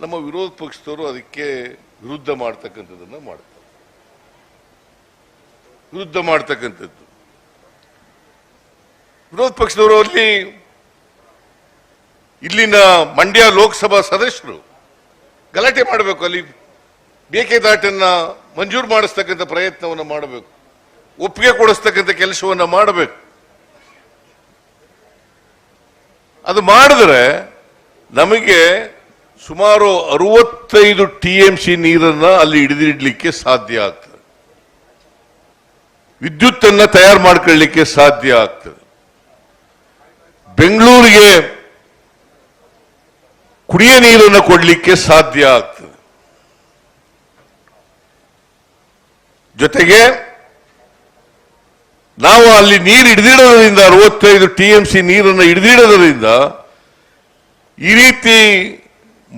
ನಮ್ಮ ವಿರೋಧ ಪಕ್ಷದವರು ಅದಕ್ಕೆ ವಿರುದ್ಧ ಮಾಡ್ತಕ್ಕಂಥದ್ದನ್ನ ಮಾಡ್ತಾರೆ. ವಿರುದ್ಧ ಮಾಡ್ತಕ್ಕಂಥದ್ದು. ವಿರೋಧ ಪಕ್ಷದವರು ಅಲ್ಲಿ ಇಲ್ಲಿನ ಮಂಡ್ಯ ಲೋಕಸಭಾ ಸದಸ್ಯರು ಗಲಾಟೆ ಮಾಡಬೇಕು, ಅಲ್ಲಿ ಮೇಕೆದಾಟನ್ನ ಮಂಜೂರು ಮಾಡಿಸ್ತಕ್ಕಂಥ ಪ್ರಯತ್ನವನ್ನು ಮಾಡಬೇಕು, ಒಪ್ಪಿಗೆ ಕೊಡಿಸ್ತಕ್ಕಂಥ ಕೆಲಸವನ್ನ ಮಾಡಬೇಕು. ಅದು ಮಾಡಿದ್ರೆ ನಮಗೆ ಸುಮಾರು ಅರವತ್ತೈದು ಟಿ ಎಂ ಸಿ ನೀರನ್ನ ಅಲ್ಲಿ ಹಿಡಿದಿಡ್ಲಿಕ್ಕೆ ಸಾಧ್ಯ ಆಗ್ತದೆ. ವಿದ್ಯುತ್ತನ್ನ ತಯಾರು ಮಾಡ್ಕೊಳ್ಳಿಕ್ಕೆ ಸಾಧ್ಯ ಆಗ್ತದೆ. ಬೆಂಗಳೂರಿಗೆ ಕುಡಿಯ ನೀರನ್ನು ಕೊಡಲಿಕ್ಕೆ ಸಾಧ್ಯ ಆಗ್ತದೆ. ಜೊತೆಗೆ ನಾವು ಅಲ್ಲಿ ನೀರು ಹಿಡಿದಿಡೋದ್ರಿಂದ, ಅರವತ್ತೈದು ಟಿ ಎಂ ಸಿ ನೀರನ್ನು ಹಿಡಿದಿಡೋದ್ರಿಂದ ಈ ರೀತಿ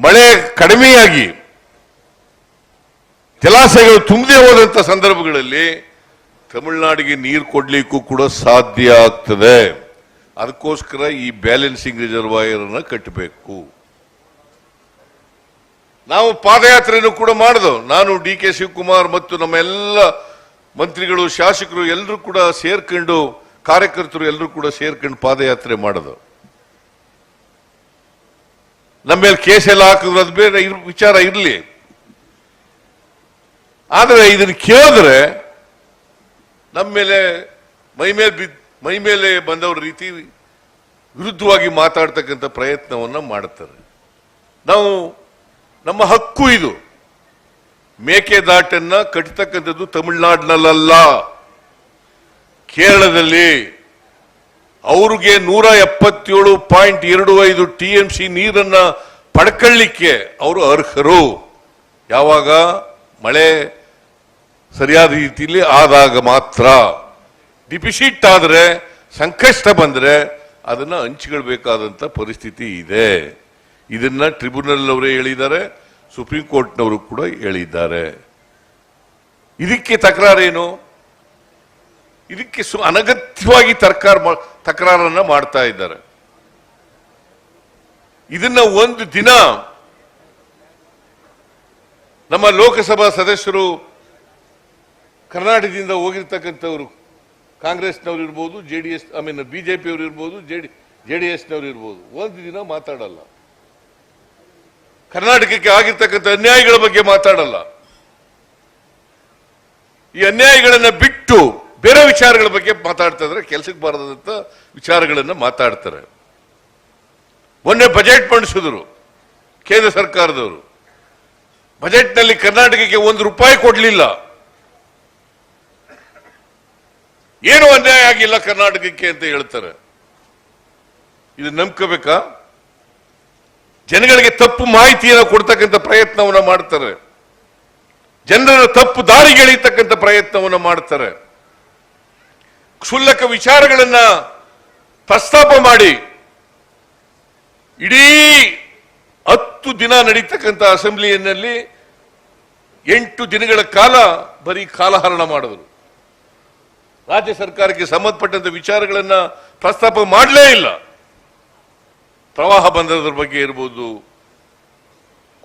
ಮಳೆ ಕಡಿಮೆಯಾಗಿ ಜಲಾಶಯಗಳು ತುಂಬದೇ ಹೋದಂತ ಸಂದರ್ಭಗಳಲ್ಲಿ ತಮಿಳುನಾಡಿಗೆ ನೀರು ಕೊಡ್ಲಿಕ್ಕೂ ಕೂಡ ಸಾಧ್ಯ ಆಗ್ತದೆ. ಅದಕ್ಕೋಸ್ಕರ ಈ ಬ್ಯಾಲೆನ್ಸಿಂಗ್ ರಿಸರ್ವಾಯರ್ ಅನ್ನು ಕಟ್ಟಬೇಕು. ನಾವು ಪಾದಯಾತ್ರೆಯನ್ನು ಕೂಡ ಮಾಡಿದವು. ನಾನು ಡಿ ಕೆ ಶಿವಕುಮಾರ್ ಮತ್ತು ನಮ್ಮ ಎಲ್ಲ ಮಂತ್ರಿಗಳು, ಶಾಸಕರು ಎಲ್ಲರೂ ಕೂಡ ಸೇರ್ಕೊಂಡು, ಕಾರ್ಯಕರ್ತರು ಎಲ್ಲರೂ ಕೂಡ ಸೇರ್ಕೊಂಡು ಪಾದಯಾತ್ರೆ ಮಾಡಿದವು. ನಮ್ಮ ಮೇಲೆ ಕೇಸ್ ಎಲ್ಲ ಹಾಕಿದ್ರು ಅದು ಬೇರೆ ವಿಚಾರ ಇರಲಿ. ಆದರೆ ಇದನ್ನು ಕೇಳಿದ್ರೆ ನಮ್ಮ ಮೇಲೆ ಮೈ ಮೇಲೆ ಬಿದ್ದ ಮೈ ಮೇಲೆ ಬಂದವ್ರ ರೀತಿ ವಿರುದ್ಧವಾಗಿ ಮಾತಾಡ್ತಕ್ಕಂಥ ಪ್ರಯತ್ನವನ್ನು ಮಾಡ್ತಾರೆ. ನಾವು ನಮ್ಮ ಹಕ್ಕು ಇದು. ಮೇಕೆದಾಟನ್ನು ಕಟ್ಟತಕ್ಕಂಥದ್ದು ತಮಿಳುನಾಡಿನಲ್ಲ ಕೇರಳದಲ್ಲಿ ಅವ್ರಿಗೆ ನೂರ ಎಪ್ಪತ್ತೇಳು ಪಾಯಿಂಟ್ ಎರಡು ಐದು ಟಿ ಎಂ ಸಿ ನೀರನ್ನ ಪಡ್ಕೊಳ್ಳಿಕ್ಕೆ ಅವರು ಅರ್ಹರು. ಯಾವಾಗ? ಮಳೆ ಸರಿಯಾದ ರೀತಿಯಲ್ಲಿ ಆದಾಗ ಮಾತ್ರ. ಡಿಫಿಸಿಟ್ ಆದರೆ, ಸಂಕಷ್ಟ ಬಂದರೆ ಅದನ್ನು ಹಂಚಿಕೊಳ್ಬೇಕಾದಂಥ ಪರಿಸ್ಥಿತಿ ಇದೆ. ಇದನ್ನ ಟ್ರಿಬ್ಯುನಲ್ ಅವರೇ ಹೇಳಿದ್ದಾರೆ, ಸುಪ್ರೀಂ ಕೋರ್ಟ್ನವರು ಕೂಡ ಹೇಳಿದ್ದಾರೆ. ಇದಕ್ಕೆ ತಕರಾರೇನು? ಇದಕ್ಕೆ ಸು, ಅನಗತ್ಯವಾಗಿ ತರ್ಕಾರ ತಕರಾರನ್ನ ಮಾಡ್ತಾ ಇದ್ದಾರೆ. ಇದನ್ನ ಒಂದು ದಿನ ನಮ್ಮ ಲೋಕಸಭಾ ಸದಸ್ಯರು ಕರ್ನಾಟಕದಿಂದ ಹೋಗಿರ್ತಕ್ಕಂಥವ್ರು, ಕಾಂಗ್ರೆಸ್ನವ್ರು ಇರ್ಬೋದು, J D S, I mean ಬಿಜೆಪಿಯವರು ಇರ್ಬೋದು, ಜೆ ಡಿ ಜೆ ಡಿ ಎಸ್ನವ್ರು ಇರ್ಬೋದು, ಒಂದು ದಿನ ಮಾತಾಡಲ್ಲ. ಕರ್ನಾಟಕಕ್ಕೆ ಆಗಿರ್ತಕ್ಕಂಥ ಅನ್ಯಾಯಗಳ ಬಗ್ಗೆ ಮಾತಾಡಲ್ಲ. ಈ ಅನ್ಯಾಯಗಳನ್ನು ಬಿಟ್ಟು ಬೇರೆ ವಿಚಾರಗಳ ಬಗ್ಗೆ ಮಾತಾಡ್ತಾ ಇದ್ರೆ ಕೆಲಸಕ್ಕೆ ಬಾರದಂತ ವಿಚಾರಗಳನ್ನ ಮಾತಾಡ್ತಾರೆ. ಮೊನ್ನೆ ಬಜೆಟ್ ಮಂಡಿಸಿದ್ರು ಕೇಂದ್ರ ಸರ್ಕಾರದವರು. ಬಜೆಟ್ನಲ್ಲಿ ಕರ್ನಾಟಕಕ್ಕೆ ಒಂದು ರೂಪಾಯಿ ಕೊಡಲಿಲ್ಲ. ಏನು ಅನ್ಯಾಯ ಆಗಿಲ್ಲ ಕರ್ನಾಟಕಕ್ಕೆ ಅಂತ ಹೇಳ್ತಾರೆ. ಇದು ನಂಬ್ಕೋಬೇಕಾ? ಜನಗಳಿಗೆ ತಪ್ಪು ಮಾಹಿತಿಯನ್ನು ಕೊಡ್ತಕ್ಕಂಥ ಪ್ರಯತ್ನವನ್ನ ಮಾಡ್ತಾರೆ. ಜನರನ್ನು ತಪ್ಪು ದಾರಿಗೆ ಎಳೀತಕ್ಕಂಥ ಪ್ರಯತ್ನವನ್ನ ಮಾಡ್ತಾರೆ. ಕ್ಷುಲ್ಲಕ ವಿಚಾರಗಳನ್ನ ಪ್ರಸ್ತಾಪ ಮಾಡಿ ಇಡೀ ಹತ್ತು ದಿನ ನಡೀತಕ್ಕಂಥ ಅಸೆಂಬ್ಲಿಯಲ್ಲಿ ಎಂಟು ದಿನಗಳ ಕಾಲ ಬರೀ ಕಾಲಹರಣ ಮಾಡಿದರು. ರಾಜ್ಯ ಸರ್ಕಾರಕ್ಕೆ ಸಂಬಂಧಪಟ್ಟಂತ ವಿಚಾರಗಳನ್ನ ಪ್ರಸ್ತಾಪ ಮಾಡಲೇ ಇಲ್ಲ. ಪ್ರವಾಹ ಬಂದದ್ರ ಬಗ್ಗೆ ಇರ್ಬೋದು,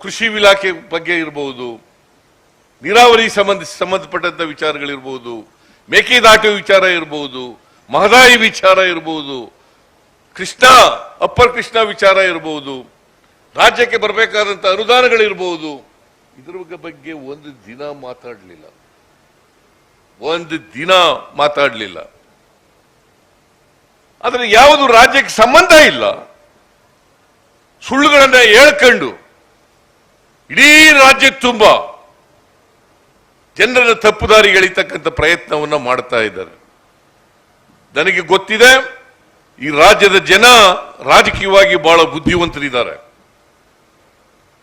ಕೃಷಿ ಇಲಾಖೆ ಬಗ್ಗೆ ಇರಬಹುದು ನೀರಾವರಿ ಸಂಬಂಧಿಸಿ ಸಂಬಂಧಪಟ್ಟಂತ ವಿಚಾರಗಳಿರ್ಬೋದು ಮೇಕೆದಾಟು ವಿಚಾರ ಇರಬಹುದು ಮಹದಾಯಿ ವಿಚಾರ ಇರಬಹುದು ಕೃಷ್ಣ, ಅಪ್ಪರ್ ಕೃಷ್ಣ ವಿಚಾರ ಇರಬಹುದು ರಾಜ್ಯಕ್ಕೆ ಬರಬೇಕಾದಂತ ಅನುದಾನಗಳಿರ್ಬೋದು. ಇದ್ರ ಬಗ್ಗೆ ಒಂದು ದಿನ ಮಾತಾಡಲಿಲ್ಲ. ಒಂದು ದಿನ ಮಾತಾಡಲಿಲ್ಲ. ಆದರೆ ಯಾವುದು ರಾಜ್ಯಕ್ಕೆ ಸಂಬಂಧ ಇಲ್ಲ. ಸುಳ್ಳುಗಳನ್ನ ಹೇಳ್ಕೊಂಡು, ಇಡೀ ರಾಜ್ಯ ತುಂಬ ಜನರನ್ನ ದಾರಿ ಎಳಿತಕ್ಕಂಥ ಪ್ರಯತ್ನವನ್ನ ಮಾಡ್ತಾ ಇದ್ದಾರೆ. ನನಗೆ ಗೊತ್ತಿದೆ, ಈ ರಾಜ್ಯದ ಜನ ರಾಜಕೀಯವಾಗಿ ಬಹಳ ಬುದ್ಧಿವಂತರಿದ್ದಾರೆ.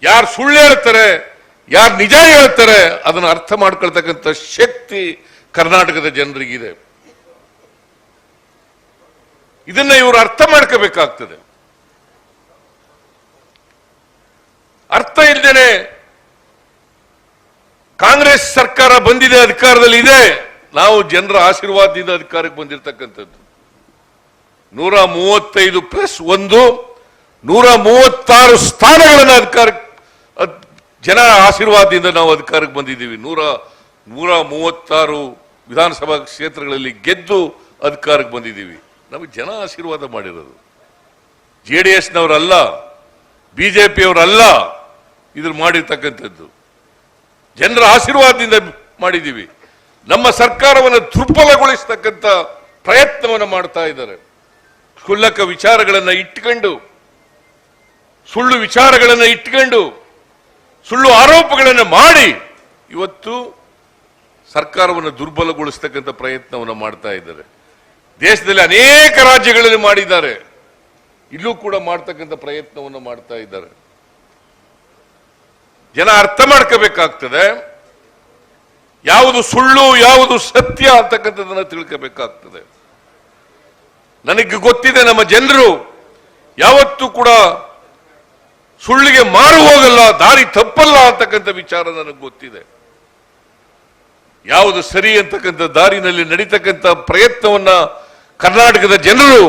ಯಾರು ಸುಳ್ಳು ಹೇಳ್ತಾರೆ, ಯಾರು ನಿಜ ಹೇಳ್ತಾರೆ, ಅದನ್ನು ಅರ್ಥ ಮಾಡ್ಕೊಳ್ತಕ್ಕಂಥ ಶಕ್ತಿ ಕರ್ನಾಟಕದ ಜನರಿಗಿದೆ. ಇದನ್ನ ಇವರು ಅರ್ಥ ಮಾಡ್ಕೋಬೇಕಾಗ್ತದೆ. ಅರ್ಥ ಇಲ್ದೇನೆ ಕಾಂಗ್ರೆಸ್ ಸರ್ಕಾರ ಬಂದಿದೆ, ಅಧಿಕಾರದಲ್ಲಿ ಇದೆ. ನಾವು ಜನರ ಆಶೀರ್ವಾದದಿಂದ ಅಧಿಕಾರಕ್ಕೆ ಬಂದಿರತಕ್ಕಂಥದ್ದು. ನೂರ ಮೂವತ್ತೈದು ಪ್ಲಸ್ ಒಂದು, ನೂರ ಮೂವತ್ತಾರು ಸ್ಥಾನಗಳನ್ನು ಅಧಿಕಾರ ಜನ ಆಶೀರ್ವಾದದಿಂದ ನಾವು ಅಧಿಕಾರಕ್ಕೆ ಬಂದಿದ್ದೀವಿ. ನೂರ ನೂರ ಮೂವತ್ತಾರು ವಿಧಾನಸಭಾ ಕ್ಷೇತ್ರಗಳಲ್ಲಿ ಗೆದ್ದು ಅಧಿಕಾರಕ್ಕೆ ಬಂದಿದ್ದೀವಿ. ನಮಗೆ ಜನ ಆಶೀರ್ವಾದ ಮಾಡಿರೋದು. ಜೆ ಡಿ ಎಸ್ನವರಲ್ಲ ಬಿಜೆಪಿಯವರಲ್ಲ ಇದ್ರ ಮಾಡಿರ್ತಕ್ಕಂಥದ್ದು. ಜನರ ಆಶೀರ್ವಾದದಿಂದ ಮಾಡಿದ್ದೀವಿ. ನಮ್ಮ ಸರ್ಕಾರವನ್ನು ದುರ್ಬಲಗೊಳಿಸ್ತಕ್ಕಂಥ ಪ್ರಯತ್ನವನ್ನು ಮಾಡ್ತಾ ಇದ್ದಾರೆ. ಕ್ಷುಲ್ಲಕ ವಿಚಾರಗಳನ್ನು ಇಟ್ಕೊಂಡು, ಸುಳ್ಳು ವಿಚಾರಗಳನ್ನು ಇಟ್ಕೊಂಡು, ಸುಳ್ಳು ಆರೋಪಗಳನ್ನು ಮಾಡಿ ಇವತ್ತು ಸರ್ಕಾರವನ್ನು ದುರ್ಬಲಗೊಳಿಸ್ತಕ್ಕಂಥ ಪ್ರಯತ್ನವನ್ನು ಮಾಡ್ತಾ ಇದ್ದಾರೆ. ದೇಶದಲ್ಲಿ ಅನೇಕ ರಾಜ್ಯಗಳಲ್ಲಿ ಮಾಡಿದ್ದಾರೆ. ಇಲ್ಲೂ ಕೂಡ ಮಾಡ್ತಕ್ಕಂಥ ಪ್ರಯತ್ನವನ್ನು ಮಾಡ್ತಾ ಇದ್ದಾರೆ. ಜನ ಅರ್ಥ ಮಾಡ್ಕೋಬೇಕಾಗ್ತದೆ. ಯಾವುದು ಸುಳ್ಳು, ಯಾವುದು ಸತ್ಯ ಅಂತಕ್ಕಂಥದ್ದನ್ನು ತಿಳ್ಕೋಬೇಕಾಗ್ತದೆ. ನನಗೆ ಗೊತ್ತಿದೆ ನಮ್ಮ ಜನರು ಯಾವತ್ತೂ ಕೂಡ ಸುಳ್ಳಿಗೆ ಮಾರು ಹೋಗಲ್ಲ, ದಾರಿ ತಪ್ಪಲ್ಲ ಅಂತಕ್ಕಂಥ ವಿಚಾರ ನನಗೆ ಗೊತ್ತಿದೆ. ಯಾವುದು ಸರಿ ಅಂತಕ್ಕಂಥ ದಾರಿನಲ್ಲಿ ನಡೀತಕ್ಕಂಥ ಪ್ರಯತ್ನವನ್ನ ಕರ್ನಾಟಕದ ಜನರು,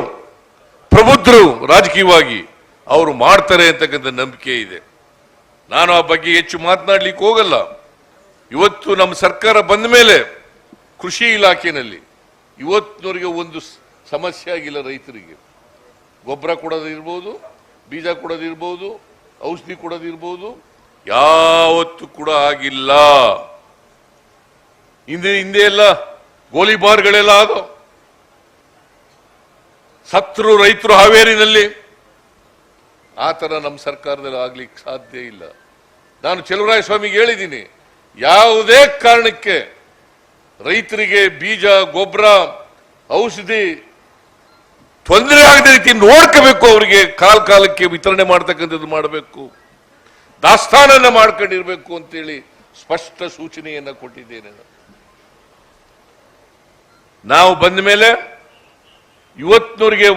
ಪ್ರಬುದ್ಧರು, ರಾಜಕೀಯವಾಗಿ ಅವರು ಮಾಡ್ತಾರೆ ಅಂತಕ್ಕಂಥ ನಂಬಿಕೆ ಇದೆ. ನಾನು ಆ ಬಗ್ಗೆ ಹೆಚ್ಚು ಮಾತನಾಡ್ಲಿಕ್ಕೆ ಹೋಗಲ್ಲ. ಇವತ್ತು ನಮ್ಮ ಸರ್ಕಾರ ಬಂದ ಮೇಲೆ ಕೃಷಿ ಇಲಾಖೆಯಲ್ಲಿ ಇವತ್ತಿನವರಿಗೆ ಒಂದು ಸಮಸ್ಯೆ ಆಗಿಲ್ಲ ರೈತರಿಗೆ. ಗೊಬ್ಬರ ಕೊಡೋದಿರ್ಬೋದು ಬೀಜ ಕೊಡೋದಿರ್ಬೋದು ಔಷಧಿ ಕೊಡೋದಿರ್ಬೋದು ಯಾವತ್ತು ಕೂಡ ಆಗಿಲ್ಲ. ಹಿಂದೆ ಹಿಂದೆ ಎಲ್ಲ ಗೋಲಿಬಾರ್ಗಳೆಲ್ಲ ಅದು ಸತ್ರು, ರೈತರು ಹಾವೇರಿನಲ್ಲಿ ಆ ಥರ ನಮ್ಮ ಸರ್ಕಾರದಲ್ಲಿ ಆಗ್ಲಿಕ್ಕೆ ಸಾಧ್ಯ ಇಲ್ಲ. ನಾನು ಚೆಲುವರಾಯ ಸ್ವಾಮಿಗೆ ಹೇಳಿದ್ದೀನಿ, ಯಾವುದೇ ಕಾರಣಕ್ಕೆ ರೈತರಿಗೆ ಬೀಜ, ಗೊಬ್ಬರ, ಔಷಧಿ ತೊಂದರೆ ಆಗದ ರೀತಿ ನೋಡ್ಕೋಬೇಕು ಅವರಿಗೆ, ಕಾಲ ಕಾಲಕ್ಕೆ ವಿತರಣೆ ಮಾಡ್ತಕ್ಕಂಥದ್ದು ಮಾಡಬೇಕು, ದಾಸ್ತಾನನ್ನ ಮಾಡ್ಕೊಂಡಿರ್ಬೇಕು ಅಂತೇಳಿ ಸ್ಪಷ್ಟ ಸೂಚನೆಯನ್ನ ಕೊಟ್ಟಿದ್ದೇನೆ. ನಾವು ಬಂದ ಮೇಲೆ ಇವತ್ತಿನವರಿಗೆ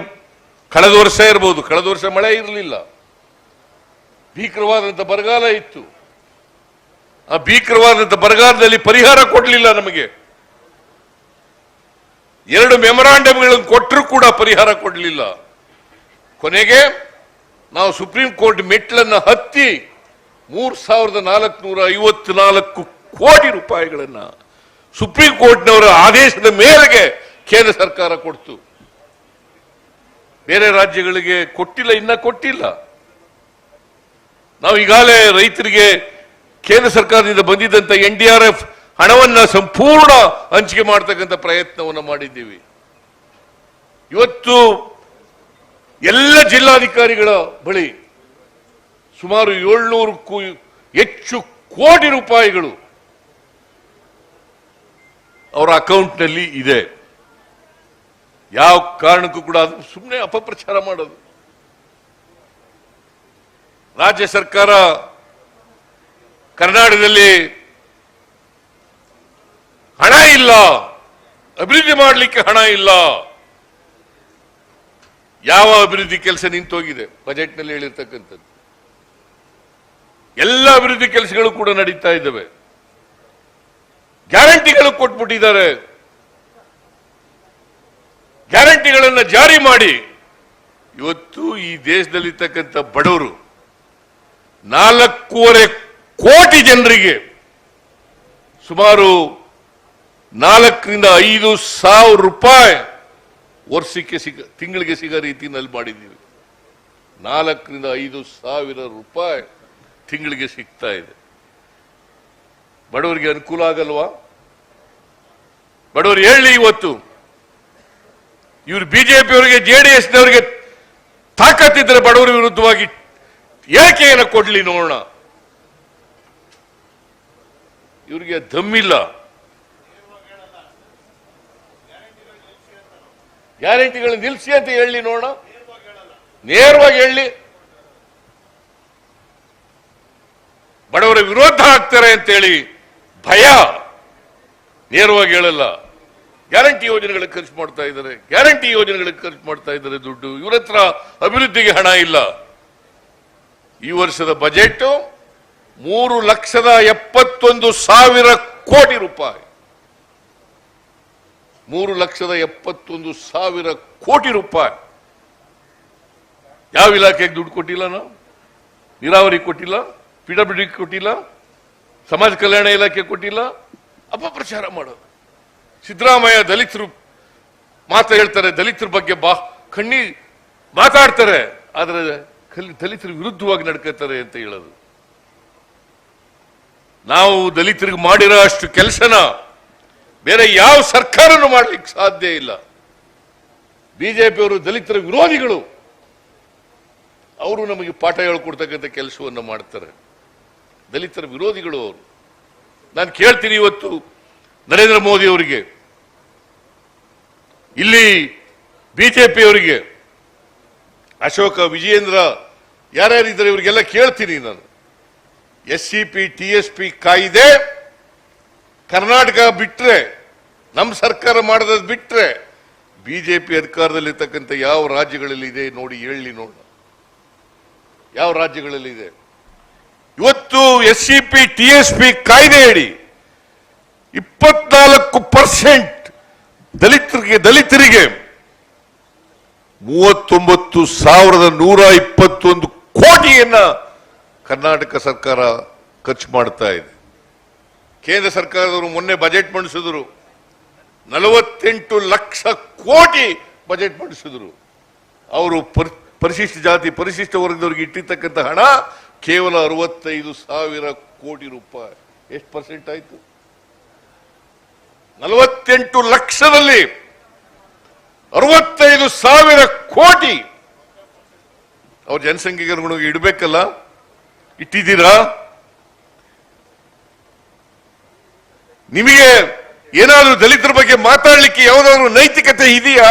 ಕಳೆದ ವರ್ಷ ಇರಬಹುದು ಕಳೆದ ವರ್ಷ ಮಳೆ ಇರಲಿಲ್ಲ ಭೀಕರವಾದಂಥ ಬರಗಾಲ ಇತ್ತು ಆ ಭೀಕರವಾದಂಥ ಬರಗಾಲದಲ್ಲಿ ಪರಿಹಾರ ಕೊಡಲಿಲ್ಲ ನಮಗೆ. ಎರಡು ಮೆಮೊರಾಂಡಮ್ಗಳನ್ನು ಕೊಟ್ಟರೂ ಕೂಡ ಪರಿಹಾರ ಕೊಡಲಿಲ್ಲ. ಕೊನೆಗೆ ನಾವು ಸುಪ್ರೀಂ ಕೋರ್ಟ್ ಮೆಟ್ಲನ್ನು ಹತ್ತಿ ಮೂರ್ ಸಾವಿರದ ನಾಲ್ಕುನೂರ ಐವತ್ನಾಲ್ಕು ಕೋಟಿ ರೂಪಾಯಿಗಳನ್ನು ಸುಪ್ರೀಂ ಕೋರ್ಟ್ನವರ ಆದೇಶದ ಮೇರೆಗೆ ಕೇಂದ್ರ ಸರ್ಕಾರ ಕೊಡ್ತು. ಬೇರೆ ರಾಜ್ಯಗಳಿಗೆ ಕೊಟ್ಟಿಲ್ಲ, ಇನ್ನ ಕೊಟ್ಟಿಲ್ಲ. ನಾವು ಈಗಾಗಲೇ ರೈತರಿಗೆ ಕೇಂದ್ರ ಸರ್ಕಾರದಿಂದ ಬಂದಿದ್ದಂತ ಎನ್ ಡಿ ಆರ್ ಎಫ್ ಹಣವನ್ನ ಸಂಪೂರ್ಣ ಹಂಚಿಕೆ ಮಾಡತಕ್ಕಂಥ ಪ್ರಯತ್ನವನ್ನು ಮಾಡಿದ್ದೀವಿ. ಇವತ್ತು ಎಲ್ಲ ಜಿಲ್ಲಾಧಿಕಾರಿಗಳ ಬಳಿ ಸುಮಾರು ಏಳ್ನೂರಕ್ಕೂ ಹೆಚ್ಚು ಕೋಟಿ ರೂಪಾಯಿಗಳು ಅವರ ಅಕೌಂಟ್ನಲ್ಲಿ ಇದೆ. ಯಾವ ಕಾರಣಕ್ಕೂ ಕೂಡ ಅದು ಸುಮ್ಮನೆ ಅಪಪ್ರಚಾರ ಮಾಡೋದು. ರಾಜ್ಯ ಸರ್ಕಾರ ಕರ್ನಾಟಕದಲ್ಲಿ ಹಣ ಇಲ್ಲ, ಅಭಿವೃದ್ಧಿ ಮಾಡಲಿಕ್ಕೆ ಹಣ ಇಲ್ಲ. ಯಾವ ಅಭಿವೃದ್ಧಿ ಕೆಲಸ ನಿಂತೋಗಿದೆ ಬಜೆಟ್ನಲ್ಲಿ ಹೇಳಿರ್ತಕ್ಕಂಥದ್ದು. ಎಲ್ಲ ಅಭಿವೃದ್ಧಿ ಕೆಲಸಗಳು ಕೂಡ ನಡೀತಾ ಇದ್ದಾವೆ. ಗ್ಯಾರಂಟಿಗಳು ಕೊಟ್ಬಿಟ್ಟಿದ್ದಾರೆ. ಗ್ಯಾರಂಟಿಗಳನ್ನು ಜಾರಿ ಮಾಡಿ ಇವತ್ತು ಈ ದೇಶದಲ್ಲಿರ್ತಕ್ಕಂಥ ಬಡವರು ನಾಲ್ಕೂವರೆ ಕೋಟಿ ಜನರಿಗೆ ಸುಮಾರು ನಾಲ್ಕರಿಂದ ಐದು ಸಾವಿರ ರೂಪಾಯಿ ವರ್ಷಕ್ಕೆ ಸಿಗ, ತಿಂಗಳಿಗೆ ಸಿಗೋ ರೀತಿಯಲ್ಲಿ ಮಾಡಿದ್ದೀವಿ. ನಾಲ್ಕರಿಂದ ಐದು ಸಾವಿರ ರೂಪಾಯಿ ತಿಂಗಳಿಗೆ ಸಿಗ್ತಾ ಇದೆ. ಬಡವರಿಗೆ ಅನುಕೂಲ ಆಗಲ್ವಾ? ಬಡವರು ಹೇಳಿ ಇವತ್ತು, ಇವರು ಬಿಜೆಪಿಯವರಿಗೆ, ಜೆ ಡಿ ಎಸ್ನವರಿಗೆ ತಾಕತ್ತಿದ್ರೆ ಬಡವರ ವಿರುದ್ಧವಾಗಿ ಹೇಳಿಕೆಯನ್ನು ಕೊಡ್ಲಿ ನೋಡೋಣ. ಇವರಿಗೆ ದಮ್ಮಿಲ್ಲ ಗ್ಯಾರಂಟಿಗಳು ನಿಲ್ಸಿ ಅಂತ ಹೇಳಿ ನೋಡೋಣ. ನೇರವಾಗಿ ಹೇಳಿ. ಬಡವರ ವಿರೋಧ ಆಗ್ತಾರೆ ಅಂತೇಳಿ ಭಯ. ನೇರವಾಗಿ ಹೇಳಲ್ಲ. ಗ್ಯಾರಂಟಿ ಯೋಜನೆಗಳಿಗೆ ಖರ್ಚು ಮಾಡ್ತಾ ಇದ್ದಾರೆ. ಗ್ಯಾರಂಟಿ ಯೋಜನೆಗಳಿಗೆ ಖರ್ಚು ಮಾಡ್ತಾ ಇದ್ದಾರೆ ದುಡ್ಡು. ಇವ್ರ ಹತ್ರ ಅಭಿವೃದ್ಧಿಗೆ ಹಣ ಇಲ್ಲ. ಈ ವರ್ಷದ ಬಜೆಟ್ ಮೂರು ಲಕ್ಷದ ಎಪ್ಪತ್ತೊಂದು ಸಾವಿರ ಕೋಟಿ ರೂಪಾಯಿ. ಮೂರು ಲಕ್ಷದ ಎಪ್ಪತ್ತೊಂದು ಸಾವಿರ ಕೋಟಿ ರೂಪಾಯಿ. ಯಾವ ಇಲಾಖೆಗೆ ದುಡ್ಡು ಕೊಟ್ಟಿಲ್ಲ ನಾವು? ನೀರಾವರಿ ಕೊಟ್ಟಿಲ್ಲ ಡಿ ಕೊಟ್ಟಿಲ್ಲ, ಸಮಾಜ ಕಲ್ಯಾಣ ಇಲಾಖೆ ಕೊಟ್ಟಿಲ್ಲ. ಅಪಪ್ರಚಾರ ಮಾಡೋದು. ಸಿದ್ದರಾಮಯ್ಯ ದಲಿತರು ಮಾತು ಹೇಳ್ತಾರೆ, ದಲಿತರ ಬಗ್ಗೆ ಬಾ ಕಣ್ಣಿ ಮಾತಾಡ್ತಾರೆ, ಆದರೆ ದಲಿತರ ವಿರುದ್ಧವಾಗಿ ನಡ್ಕೋತಾರೆ ಅಂತ ಹೇಳೋದು. ನಾವು ದಲಿತರಿಗೆ ಮಾಡಿರೋ ಅಷ್ಟು ಕೆಲಸನ ಬೇರೆ ಯಾವ ಸರ್ಕಾರನೂ ಮಾಡ್ಲಿಕ್ಕೆ ಸಾಧ್ಯ ಇಲ್ಲ. ಬಿಜೆಪಿಯವರು ದಲಿತರ ವಿರೋಧಿಗಳು. ಅವರು ನಮಗೆ ಪಾಠ ಹೇಳ್ಕೊಡ್ತಕ್ಕಂಥ ಕೆಲಸವನ್ನು ಮಾಡ್ತಾರೆ. ದಲಿತರ ವಿರೋಧಿಗಳು ಅವರು. ನಾನು ಕೇಳ್ತೀನಿ ಇವತ್ತು ನರೇಂದ್ರ ಮೋದಿ ಅವರಿಗೆ. ಇಲ್ಲಿ ಬಿಜೆಪಿಯವರಿಗೆ ಅಶೋಕ ವಿಜಯೇಂದ್ರ ಯಾರ್ಯಾರಿದ್ದಾರೆ ಇವರಿಗೆಲ್ಲ ಕೇಳ್ತೀನಿ ನಾನು. S C P T S P ಕಾಯ್ದೆ ಕರ್ನಾಟಕ ಬಿಟ್ರೆ ನಮ್ಮ ಸರ್ಕಾರ ಮಾಡದ ಬಿಟ್ರೆ ಬಿಜೆಪಿ ಅಧಿಕಾರದಲ್ಲಿರ್ತಕ್ಕಂಥ ಯಾವ ರಾಜ್ಯಗಳಲ್ಲಿ ಇದೆ ನೋಡಿ ಹೇಳಿ ನೋಡ ಯಾವ ರಾಜ್ಯಗಳಲ್ಲಿ ಇದೆ ಇವತ್ತು S C P T S P ಕಾಯ್ದೆ ಹೇಳಿ ಇಪ್ಪತ್ನಾಲ್ಕು ಪರ್ಸೆಂಟ್ ದಲಿತರಿಗೆ ದಲಿತರಿಗೆ ಮೂವತ್ತೊಂಬತ್ತು ಸಾವಿರದ ನೂರ ಇಪ್ಪತ್ತೊಂದು ಕೋಟಿಯನ್ನ ಕರ್ನಾಟಕ ಸರ್ಕಾರ ಖರ್ಚು ಮಾಡ್ತಾ ಇದೆ. ಕೇಂದ್ರ ಸರ್ಕಾರದವರು ಮೊನ್ನೆ ಬಜೆಟ್ ಮಂಡಿಸಿದ್ರು. ನಲವತ್ತೆಂಟು ಲಕ್ಷ ಕೋಟಿ ಬಜೆಟ್ ಮಂಡಿಸಿದ್ರು. ಅವರು ಪರ್- ಪರಿಶಿಷ್ಟ ಜಾತಿ, ಪರಿಶಿಷ್ಟ ವರ್ಗದವರಿಗೆ ಇಟ್ಟಿರ್ತಕ್ಕಂಥ ಹಣ ಕೇವಲ ಅರವತ್ತೈದು ಸಾವಿರ ಕೋಟಿ ರೂಪಾಯಿ. ಎಷ್ಟು ಪರ್ಸೆಂಟ್ ಆಯಿತು? ನಲವತ್ತೆಂಟು ಲಕ್ಷದಲ್ಲಿ ಅರವತ್ತೈದು ಸಾವಿರ ಕೋಟಿ. ಅವ್ರ ಜನಸಂಖ್ಯೆಗೆ ಅನುಗುಣವಾಗಿ ಇಡಬೇಕಲ್ಲ. ಇಟ್ಟಿದ್ದೀರಾ? ನಿಮಗೆ ಏನಾದರೂ ದಲಿತರ ಬಗ್ಗೆ ಮಾತಾಡಲಿಕ್ಕೆ ಯಾವುದಾದ್ರೂ ನೈತಿಕತೆ ಇದೆಯಾ?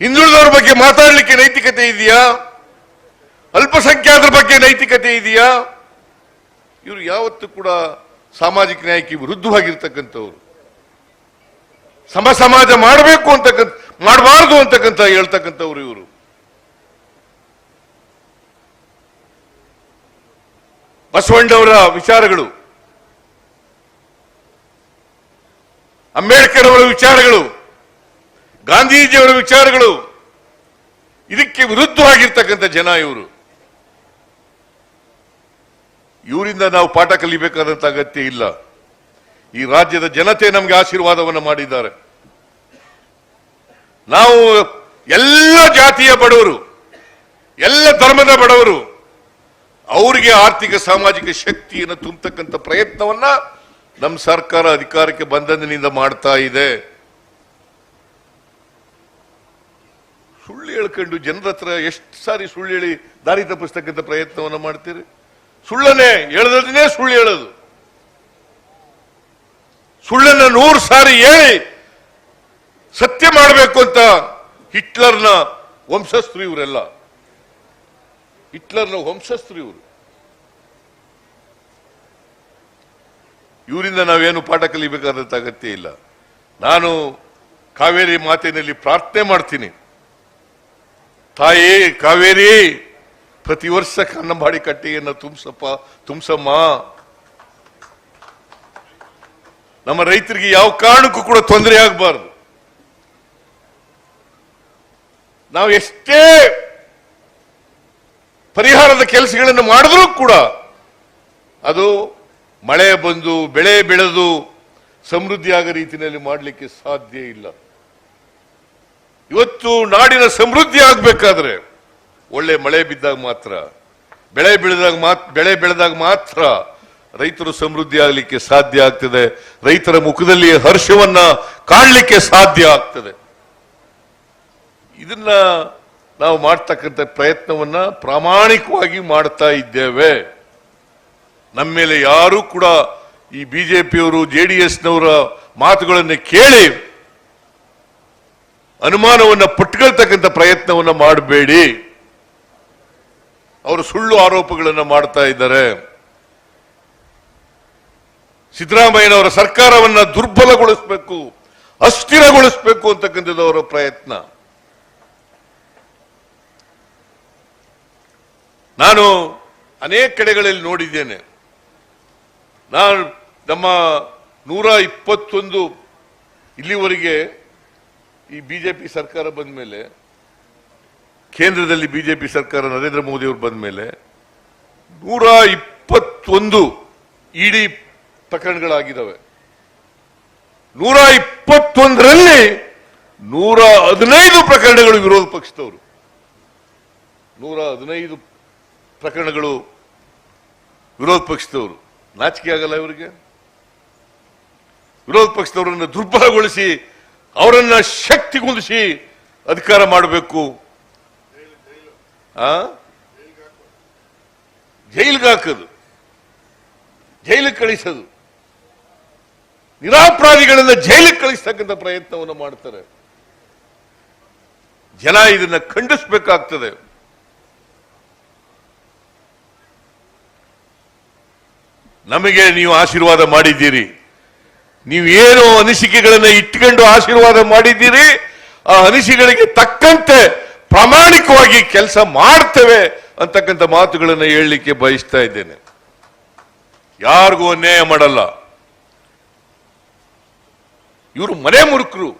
ಹಿಂದುಳಿದವರ ಬಗ್ಗೆ ಮಾತಾಡಲಿಕ್ಕೆ ನೈತಿಕತೆ ಇದೆಯಾ? ಅಲ್ಪಸಂಖ್ಯಾತರ ಬಗ್ಗೆ ನೈತಿಕತೆ ಇದೆಯಾ? ಇವರು ಯಾವತ್ತೂ ಕೂಡ ಸಾಮಾಜಿಕ ನ್ಯಾಯಕ್ಕೆ ವಿರುದ್ಧವಾಗಿರ್ತಕ್ಕಂಥವ್ರು. ಸಮ ಸಮಾಜ ಮಾಡಬೇಕು ಅಂತಕ್ಕಂಥ, ಮಾಡಬಾರದು ಅಂತಕ್ಕಂಥ ಹೇಳ್ತಕ್ಕಂಥವ್ರು ಇವರು. ಬಸವಣ್ಣವರ ವಿಚಾರಗಳು ಅಂಬೇಡ್ಕರ್ ಅವರ ವಿಚಾರಗಳು, ಗಾಂಧೀಜಿಯವರ ವಿಚಾರಗಳು, ಇದಕ್ಕೆ ವಿರುದ್ಧವಾಗಿರ್ತಕ್ಕಂಥ ಜನ ಇವರು. ಇವರಿಂದ ನಾವು ಪಾಠ ಕಲಿಬೇಕಾದಂತ ಅಗತ್ಯ ಇಲ್ಲ. ಈ ರಾಜ್ಯದ ಜನತೆ ನಮಗೆ ಆಶೀರ್ವಾದವನ್ನು ಮಾಡಿದ್ದಾರೆ. ನಾವು ಎಲ್ಲ ಜಾತಿಯ ಬಡವರು, ಎಲ್ಲ ಧರ್ಮದ ಬಡವರು ಅವರಿಗೆ ಆರ್ಥಿಕ ಸಾಮಾಜಿಕ ಶಕ್ತಿಯನ್ನು ತುಂಬತಕ್ಕಂಥ ಪ್ರಯತ್ನವನ್ನ ನಮ್ಮ ಸರ್ಕಾರ ಅಧಿಕಾರಕ್ಕೆ ಬಂದಂದಿನಿಂದ ಮಾಡ್ತಾ ಇದೆ. ಸುಳ್ಳು ಹೇಳ್ಕೊಂಡು ಜನರ ಹತ್ರ ಎಷ್ಟು ಸಾರಿ ಸುಳ್ಳು ಹೇಳಿ ದಾರಿ ತಪ್ಪಿಸ್ತಕ್ಕಂಥ ಪ್ರಯತ್ನವನ್ನ ಮಾಡ್ತೀರಿ? ಸುಳ್ಳನೇ ಹೇಳದನ್ನೇ ಸುಳ್ಳು ಹೇಳೋದು. ಸುಳ್ಳನ್ನ ನೂರು ಸಾರಿ ಹೇಳಿ ಸತ್ಯ ಮಾಡಬೇಕು ಅಂತ ಹಿಟ್ಲರ್ನ ವಂಶಸ್ಥರು ಇವರೆಲ್ಲ. ಹಿಟ್ಲರ್ನ ವಂಶಸ್ಥರು ಇವರು. ಇವರಿಂದ ನಾವೇನು ಪಾಠ ಕಲಿಬೇಕಾದಂತ ಅಗತ್ಯ ಇಲ್ಲ. ನಾನು ಕಾವೇರಿ ಮಾತಿನಲ್ಲಿ ಪ್ರಾರ್ಥನೆ ಮಾಡ್ತೀನಿ. ತಾಯಿ ಕಾವೇರಿ, ಪ್ರತಿ ವರ್ಷ ಕನ್ನಂಬಾಡಿ ಕಟ್ಟೆಯನ್ನು ತುಂಬಿಸಪ್ಪ, ತುಂಬಿಸಮ್ಮ. ನಮ್ಮ ರೈತರಿಗೆ ಯಾವ ಕಾರಣಕ್ಕೂ ಕೂಡ ತೊಂದರೆ ಆಗಬಾರದು. ನಾವು ಎಷ್ಟೇ ಪರಿಹಾರದ ಕೆಲಸಗಳನ್ನು ಮಾಡಿದ್ರೂ ಕೂಡ ಅದು ಮಳೆ ಬಂದು, ಬೆಳೆ ಬೆಳೆದು ಸಮೃದ್ಧಿಯಾಗ ರೀತಿಯಲ್ಲಿ ಮಾಡಲಿಕ್ಕೆ ಸಾಧ್ಯ ಇಲ್ಲ. ಇವತ್ತು ನಾಡಿನ ಸಮೃದ್ಧಿ ಆಗಬೇಕಾದ್ರೆ ಒಳ್ಳೆ ಮಳೆ ಬಿದ್ದಾಗ ಮಾತ್ರ, ಬೆಳೆ ಬೆಳೆದಾಗ ಮಾತ್ರ ಬೆಳೆ ಬೆಳೆದಾಗ ಮಾತ್ರ ರೈತರು ಸಮೃದ್ಧಿ ಆಗಲಿಕ್ಕೆ ಸಾಧ್ಯ ಆಗ್ತದೆ. ರೈತರ ಮುಖದಲ್ಲಿ ಹರ್ಷವನ್ನ ಕಾಣಲಿಕ್ಕೆ ಸಾಧ್ಯ ಆಗ್ತದೆ. ಇದನ್ನ ನಾವು ಮಾಡ್ತಕ್ಕಂಥ ಪ್ರಯತ್ನವನ್ನ ಪ್ರಾಮಾಣಿಕವಾಗಿ ಮಾಡ್ತಾ ಇದ್ದೇವೆ. ನಮ್ಮ ಮೇಲೆ ಯಾರೂ ಕೂಡ ಈ ಬಿಜೆಪಿಯವರು ಎಸ್ನವರ ಮಾತುಗಳನ್ನು ಕೇಳಿ ಅನುಮಾನವನ್ನು ಪಟ್ಕೊಳ್ತಕ್ಕಂಥ ಪ್ರಯತ್ನವನ್ನ ಮಾಡಬೇಡಿ. ಅವರು ಸುಳ್ಳು ಆರೋಪಗಳನ್ನು ಮಾಡ್ತಾ ಇದ್ದಾರೆ. ಸಿದ್ದರಾಮಯ್ಯನವರ ಸರ್ಕಾರವನ್ನು ದುರ್ಬಲಗೊಳಿಸಬೇಕು, ಅಸ್ಥಿರಗೊಳಿಸಬೇಕು ಅಂತಕ್ಕಂಥದ್ದು ಅವರ ಪ್ರಯತ್ನ. ನಾನು ಅನೇಕ ಕಡೆಗಳಲ್ಲಿ ನೋಡಿದ್ದೇನೆ. ನಾನು ನಮ್ಮ ನೂರ ಇಪ್ಪತ್ತೊಂದು ಇಲ್ಲಿವರೆಗೆ ಈ ಬಿಜೆಪಿ ಸರ್ಕಾರ ಬಂದ ಮೇಲೆ ಕೇಂದ್ರದಲ್ಲಿ ಬಿಜೆಪಿ ಸರ್ಕಾರ, ನರೇಂದ್ರ ಮೋದಿ ಅವರು ಬಂದ ಮೇಲೆ ನೂರ ಇಪ್ಪತ್ತೊಂದು ಇಡಿ ಪ್ರಕರಣಗಳಾಗಿದ್ದಾವೆ. ನೂರ ಇಪ್ಪತ್ತೊಂದರಲ್ಲಿ ನೂರ ಹದಿನೈದು ಪ್ರಕರಣಗಳು ವಿರೋಧ ಪಕ್ಷದವರು. ನೂರ ಹದಿನೈದು ಪ್ರಕರಣಗಳು ವಿರೋಧ ಪಕ್ಷದವರು. ನಾಚಿಕೆ ಆಗಲ್ಲ ಇವರಿಗೆ? ವಿರೋಧ ಪಕ್ಷದವರನ್ನು ದುರ್ಬಲಗೊಳಿಸಿ ಅವರನ್ನ ಶಕ್ತಿಗುಂದಿಸಿ ಅಧಿಕಾರ ಮಾಡಬೇಕು. ಜೈಲಿಗೆ ಹಾಕೋದು. ಜೈಲಿಗೆ ಕಳಿಸೋದು. ನಿರಾಪರಾಧಿಗಳನ್ನ ಜೈಲಿಗೆ ಕಳಿಸ್ತಕ್ಕಂಥ ಪ್ರಯತ್ನವನ್ನು ಮಾಡ್ತಾರೆ. ಜನ ಇದನ್ನ ಖಂಡಿಸಬೇಕಾಗ್ತದೆ. ನಮಗೆ ನೀವು ಆಶೀರ್ವಾದ ಮಾಡಿದ್ದೀರಿ. ನೀವು ಏನು ಅನಿಸಿಕೆಗಳನ್ನ ಇಟ್ಕೊಂಡು ಆಶೀರ್ವಾದ ಮಾಡಿದ್ದೀರಿ. ಆ ಅನಿಸಿಕೆಗಳಿಗೆ ತಕ್ಕಂತೆ ಪ್ರಾಮಾಣಿಕವಾಗಿ ಕೆಲಸ ಮಾಡ್ತೇವೆ ಅಂತಕ್ಕಂಥ ಮಾತುಗಳನ್ನು ಹೇಳಲಿಕ್ಕೆ ಬಯಸ್ತಾ ಇದ್ದೇನೆ. ಯಾರಿಗೂ ಅನ್ಯಾಯ ಮಾಡಲ್ಲ. ಇವರು ಮನೆ ಮುರುಕರು.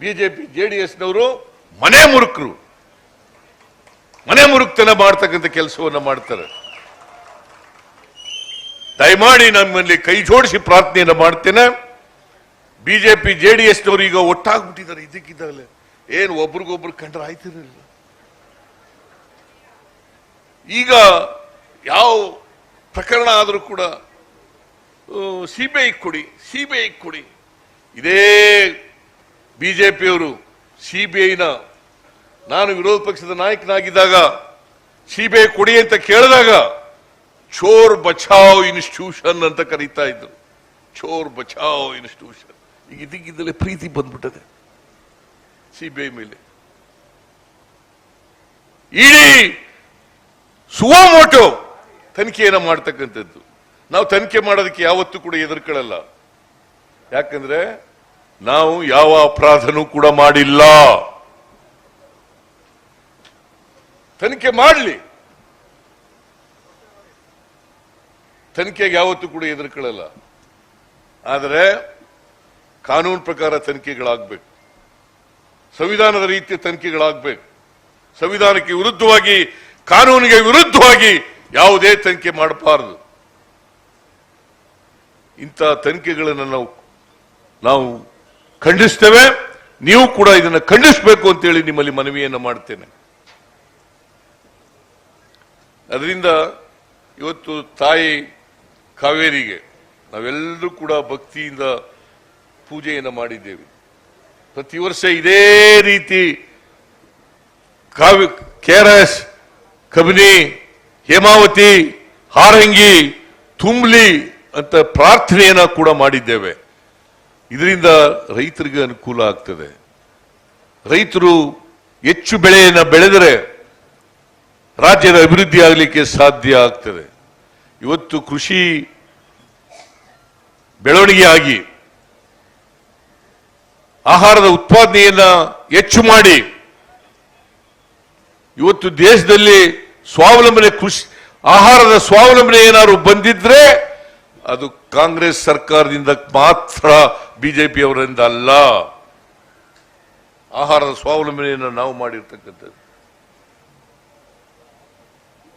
ಬಿಜೆಪಿ ಜೆಡಿಎಸ್ನವರು ಮನೆ ಮುರುಕರು. ಮನೆ ಮುರುಕ್ತನ ಮಾಡ್ತಕ್ಕಂಥ ಕೆಲಸವನ್ನು ಮಾಡ್ತಾರೆ. ದಯಮಾಡಿ ನಮ್ಮಲ್ಲಿ ಕೈ ಜೋಡಿಸಿ ಪ್ರಾರ್ಥನೆಯನ್ನು ಮಾಡ್ತೇನೆ. ಬಿಜೆಪಿ, ಜೆಡಿಎಸ್ನವರು ಈಗ ಒಟ್ಟಾಗ್ಬಿಟ್ಟಿದ್ದಾರೆ ಇದಕ್ಕಿದ್ದಾಗಲೇ ಏನು, ಒಬ್ರಿಗೊಬ್ರು ಕಂಡ್ರೆ ಆಯ್ತಿರಲಿಲ್ಲ ಈಗ ಯಾವ ಪ್ರಕರಣ ಆದರೂ ಕೂಡ ಸಿಬಿಐ ಕೊಡಿ ಸಿಬಿಐ ಕೊಡಿ. ಇದೇ ಬಿಜೆಪಿಯವರು ಸಿಬಿಐನ, ನಾನು ವಿರೋಧ ಪಕ್ಷದ ನಾಯಕನಾಗಿದ್ದಾಗ ಸಿಬಿಐ ಕೊಡಿ ಅಂತ ಕೇಳಿದಾಗ ಚೋರ್ ಬಚಾವ್ ಇನ್ಸ್ಟಿಟ್ಯೂಷನ್ ಅಂತ ಕರೀತಾ ಇದ್ರು. ಚೋರ್ ಬಚಾವ್ ಇನ್ಸ್ಟಿಟ್ಯೂಷನ್ ಈಗ ಇದಕ್ಕಿದ್ದಲೇ ಪ್ರೀತಿ ಬಂದ್ಬಿಟ್ಟದೆ. ಸಿಬಿಐ ಮೇಲೆ. ಇಡೀ ಸುವಮೋಟೋ ತನಿಖೆಯನ್ನ ಮಾಡ್ತಕ್ಕಂಥದ್ದು. ನಾವು ತನಿಖೆ ಮಾಡೋದಕ್ಕೆ ಯಾವತ್ತೂ ಕೂಡ ಎದುರ್ಕೊಳ್ಳಲ್ಲ ಯಾಕಂದ್ರೆ ನಾವು ಯಾವ ಅಪರಾಧನೂ ಕೂಡ ಮಾಡಿಲ್ಲ. ತನಿಖೆ ಮಾಡಲಿ. ತನಿಖೆಗೆ ಯಾವತ್ತೂ ಕೂಡ ಎದುರ್ಕೊಳ್ಳಲ್ಲ ಆದರೆ ಕಾನೂನು ಪ್ರಕಾರ ತನಿಖೆಗಳಾಗಬೇಕು. ಸಂವಿಧಾನದ ರೀತಿಯ ತನಿಖೆಗಳಾಗಬೇಕು. ಸಂವಿಧಾನಕ್ಕೆ ವಿರುದ್ಧವಾಗಿ, ಕಾನೂನಿಗೆ ವಿರುದ್ಧವಾಗಿ ಯಾವುದೇ ತನಿಖೆ ಮಾಡಬಾರದು. ಇಂಥ ತನಿಖೆಗಳನ್ನು ನಾವು ನಾವು ಖಂಡಿಸ್ತೇವೆ. ನೀವು ಕೂಡ ಇದನ್ನು ಖಂಡಿಸಬೇಕು ಅಂತೇಳಿ ನಿಮ್ಮಲ್ಲಿ ಮನವಿಯನ್ನು ಮಾಡ್ತೇನೆ. ಅದರಿಂದ ಇವತ್ತು ತಾಯಿ ಕಾವೇರಿಗೆ ನಾವೆಲ್ಲರೂ ಕೂಡ ಭಕ್ತಿಯಿಂದ ಪೂಜೆಯನ್ನು ಮಾಡಿದ್ದೇವೆ. ಪ್ರತಿ ವರ್ಷ ಇದೇ ರೀತಿ ಕಾವ್ಯ ಕೆಆರ್ಎಸ್ ಕಬಿನಿ, ಹೇಮಾವತಿ, ಹಾರಂಗಿ, ತುಂಬಲಿ ಅಂತ ಪ್ರಾರ್ಥನೆಯನ್ನ ಕೂಡ ಮಾಡಿದ್ದೇವೆ. ಇದರಿಂದ ರೈತರಿಗೆ ಅನುಕೂಲ ಆಗ್ತದೆ. ರೈತರು ಹೆಚ್ಚು ಬೆಳೆಯನ್ನು ಬೆಳೆದರೆ ರಾಜ್ಯದ ಅಭಿವೃದ್ಧಿ ಆಗಲಿಕ್ಕೆ ಸಾಧ್ಯ ಆಗ್ತದೆ. ಇವತ್ತು ಕೃಷಿ ಬೆಳವಣಿಗೆ ಆಗಿ ಆಹಾರದ ಉತ್ಪಾದನೆಯನ್ನ ಹೆಚ್ಚು ಮಾಡಿ ಇವತ್ತು ದೇಶದಲ್ಲಿ ಸ್ವಾವಲಂಬನೆ ಕೃಷಿ, ಆಹಾರದ ಸ್ವಾವಲಂಬನೆ ಏನಾದ್ರು ಬಂದಿದ್ರೆ ಅದು ಕಾಂಗ್ರೆಸ್ ಸರ್ಕಾರದಿಂದ ಮಾತ್ರ ಬಿಜೆಪಿ ಅವರಿಂದ ಅಲ್ಲ. ಆಹಾರದ ಸ್ವಾವಲಂಬನೆಯನ್ನು ನಾವು ಮಾಡಿರ್ತಕ್ಕಂಥದ್ದು.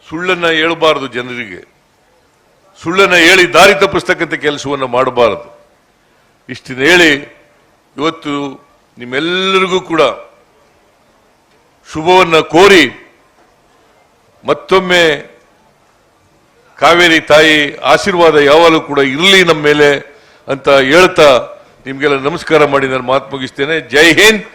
ಸುಳ್ಳನ್ನ ಹೇಳಬಾರದು ಜನರಿಗೆ. ಸುಳ್ಳನ್ನ ಹೇಳಿ ದಾರಿ ತಪ್ಪಿಸ್ತಕ್ಕಂಥ ಕೆಲಸವನ್ನು ಮಾಡಬಾರದು. ಇಷ್ಟನ್ನು ಹೇಳಿ ಇವತ್ತು ನಿಮ್ಮೆಲ್ಲರಿಗೂ ಕೂಡ ಶುಭವನ್ನು ಕೋರಿ ಮತ್ತೊಮ್ಮೆ ಕಾವೇರಿ ತಾಯಿ ಆಶೀರ್ವಾದ ಯಾವಾಗಲೂ ಕೂಡ ಇರಲಿ ನಮ್ಮ ಮೇಲೆ ಅಂತ ಹೇಳ್ತಾ ನಿಮಗೆಲ್ಲ ನಮಸ್ಕಾರ ಮಾಡಿ ನಾನು ಮಾತು ಮುಗಿಸ್ತೇನೆ. ಜೈ ಹಿಂದ್.